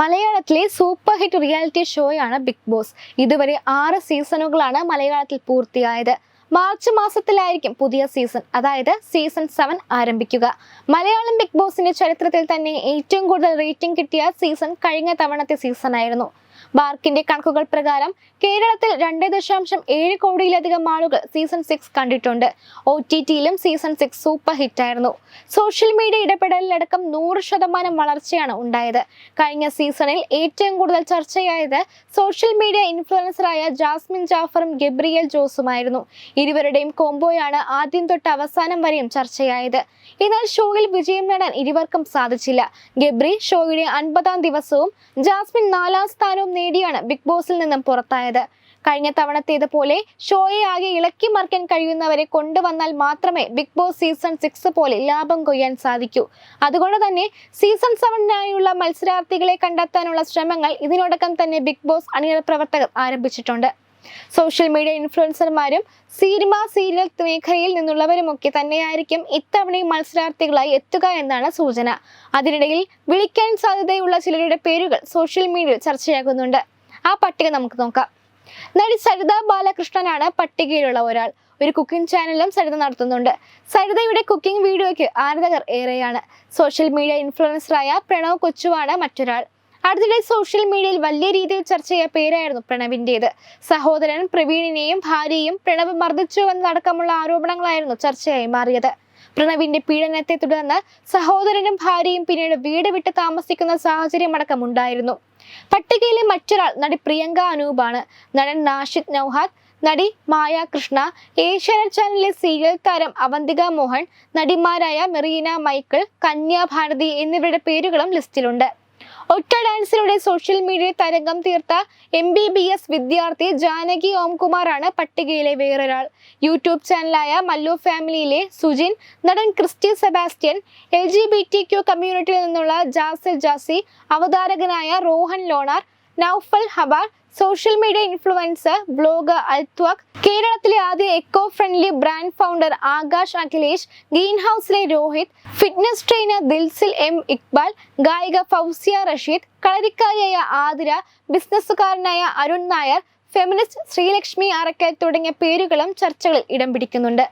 മലയാളത്തിലെ super hit reality ഷോയാണ് big boss. ഇതുവരെ ആറ് സീസണുകളാണ് മലയാളത്തിൽ പൂർത്തിയായത്. മാർച്ച് മാസത്തിലായിരിക്കും പുതിയ സീസൺ അതായത് സീസൺ സെവൻ ആരംഭിക്കുക. മലയാളം ബിഗ് ബോസിന്റെ ചരിത്രത്തിൽ തന്നെ ഏറ്റവും കൂടുതൽ റേറ്റിംഗ് കിട്ടിയ സീസൺ കഴിഞ്ഞ തവണത്തെ സീസൺ ആയിരുന്നു ബാർക്കിന്റെ കണക്കുകൾ പ്രകാരം കേരളത്തിൽ രണ്ട് ദശാംശം ഏഴ് കോടിയിലധികം ആളുകൾ സീസൺ സിക്സ് കണ്ടിട്ടുണ്ട്. ഒ ടി ടിയിലും സീസൺ സിക്സ് സൂപ്പർ ഹിറ്റ് ആയിരുന്നു. സോഷ്യൽ മീഡിയ ഇടപെടലിലടക്കം നൂറ് ശതമാനം വളർച്ചയാണ് ഉണ്ടായത്. കഴിഞ്ഞ സീസണിൽ ഏറ്റവും കൂടുതൽ ചർച്ചയായത് സോഷ്യൽ മീഡിയ ഇൻഫ്ലുവൻസറായ ജാസ്മിൻ ജാഫറും ഗബ്രിയൽ ജോസുമായിരുന്നു. ഇരുവരുടെയും കോംബോയാണ് ആദ്യം തൊട്ട് അവസാനം വരെയും ചർച്ചയായത്. എന്നാൽ ഷോയിൽ വിജയം നേടാൻ ഇരുവർക്കും സാധിച്ചില്ല. ഗബ്രി ഷോയുടെ അൻപതാം ദിവസവും ജാസ്മിൻ നാലാം സ്ഥാനവും നേടിയാണ് ബിഗ് ബോസിൽ നിന്നും പുറത്തായത്. കഴിഞ്ഞ തവണത്തേതുപോലെ ഷോയെ ആകെ ഇളക്കി മറിക്കാൻ കഴിയുന്നവരെ കൊണ്ടുവന്നാൽ മാത്രമേ ബിഗ് ബോസ് സീസൺ സിക്സ് പോലെ ലാഭം കൊയ്യാൻ സാധിക്കൂ. അതുകൊണ്ട് തന്നെ സീസൺ സെവനിനായുള്ള മത്സരാർത്ഥികളെ കണ്ടെത്താനുള്ള ശ്രമങ്ങൾ ഇതിനോടകം തന്നെ ബിഗ് ബോസ് അണിയറ പ്രവർത്തകർ ആരംഭിച്ചിട്ടുണ്ട്. സോഷ്യൽ മീഡിയ ഇൻഫ്ലുവൻസർമാരും സിനിമ സീരിയൽ മേഖലയിൽ നിന്നുള്ളവരുമൊക്കെ തന്നെയായിരിക്കും ഇത്തവണയും മത്സരാർത്ഥികളായി എത്തുക എന്നാണ് സൂചന. അതിനിടയിൽ വിളിക്കാൻ സാധ്യതയുള്ള ചിലരുടെ പേരുകൾ സോഷ്യൽ മീഡിയയിൽ ചർച്ചയാകുന്നുണ്ട്. ആ പട്ടിക നമുക്ക് നോക്കാം. നടി സരിത ബാലകൃഷ്ണനാണ് പട്ടികയിലുള്ള ഒരാൾ. ഒരു കുക്കിംഗ് ചാനലും സരിത നടത്തുന്നുണ്ട്. സരിതയുടെ കുക്കിംഗ് വീഡിയോയ്ക്ക് ആരാധകർ ഏറെയാണ്. സോഷ്യൽ മീഡിയ ഇൻഫ്ലുവൻസറായ പ്രണവ് കൊച്ചുവാണ് മറ്റൊരാൾ. അടുത്തിടെ സോഷ്യൽ മീഡിയയിൽ വലിയ രീതിയിൽ ചർച്ച ചെയ്യാൻ പേരായിരുന്നു പ്രണവിന്റേത്. സഹോദരൻ പ്രവീണിനെയും ഭാര്യയെയും പ്രണവ് മർദ്ദിച്ചു എന്നതടക്കമുള്ള ആരോപണങ്ങളായിരുന്നു ചർച്ചയായി മാറിയത്. പ്രണവിന്റെ പീഡനത്തെ തുടർന്ന് സഹോദരനും ഭാര്യയും പിന്നീട് വീട് വിട്ട് താമസിക്കുന്ന സാഹചര്യമടക്കം ഉണ്ടായിരുന്നു. പട്ടികയിലെ മറ്റൊരാൾ നടി പ്രിയങ്ക അനൂപാണ്. നടൻ നാഷിദ് നൌഹാദ് നടി മായ കൃഷ്ണ ഏഷ്യാനെറ്റ് ചാനലിലെ സീരിയൽ താരം അവന്തിക മോഹൻ നടിമാരായ മെറീന മൈക്കിൾ കന്യാഭാരതി എന്നിവരുടെ പേരുകളും ലിസ്റ്റിലുണ്ട്. ഒറ്റ ഡാൻസിലൂടെ സോഷ്യൽ മീഡിയ തരംഗം തീർത്ത എം ബി ബി എസ് വിദ്യാർത്ഥി ജാനകി ഓംകുമാറാണ് പട്ടികയിലെ വേറൊരാൾ. യൂട്യൂബ് ചാനലായ മല്ലു ഫാമിലിയിലെ സുജിൻ നടൻ Christy Sebastian L G B T Q കമ്മ്യൂണിറ്റിയിൽ നിന്നുള്ള ജാസിൽ ജാസി അവതാരകനായ Rohan lunar Noufal ഹബാർ social media influencer blogger അൽത്വക് കേരളത്തിലെ ആദ്യ eco friendly brand founder Akash Akhilesh green ഹൗസിലെ രോഹിത് ഫിറ്റ്നസ് ട്രെയിനർ ദിൽസിൽ എം ഇക്ബാൽ ഗായിക ഫൗസിയ റഷീദ് കളരിക്കാരിയായ ആതിര ബിസിനസ്സുകാരനായ അരുൺ നായർ ഫെമിനിസ്റ്റ് ശ്രീലക്ഷ്മി അറക്കൽ തുടങ്ങിയ പേരുകളും ചർച്ചകളിൽ ഇടം പിടിക്കുന്നുണ്ട്.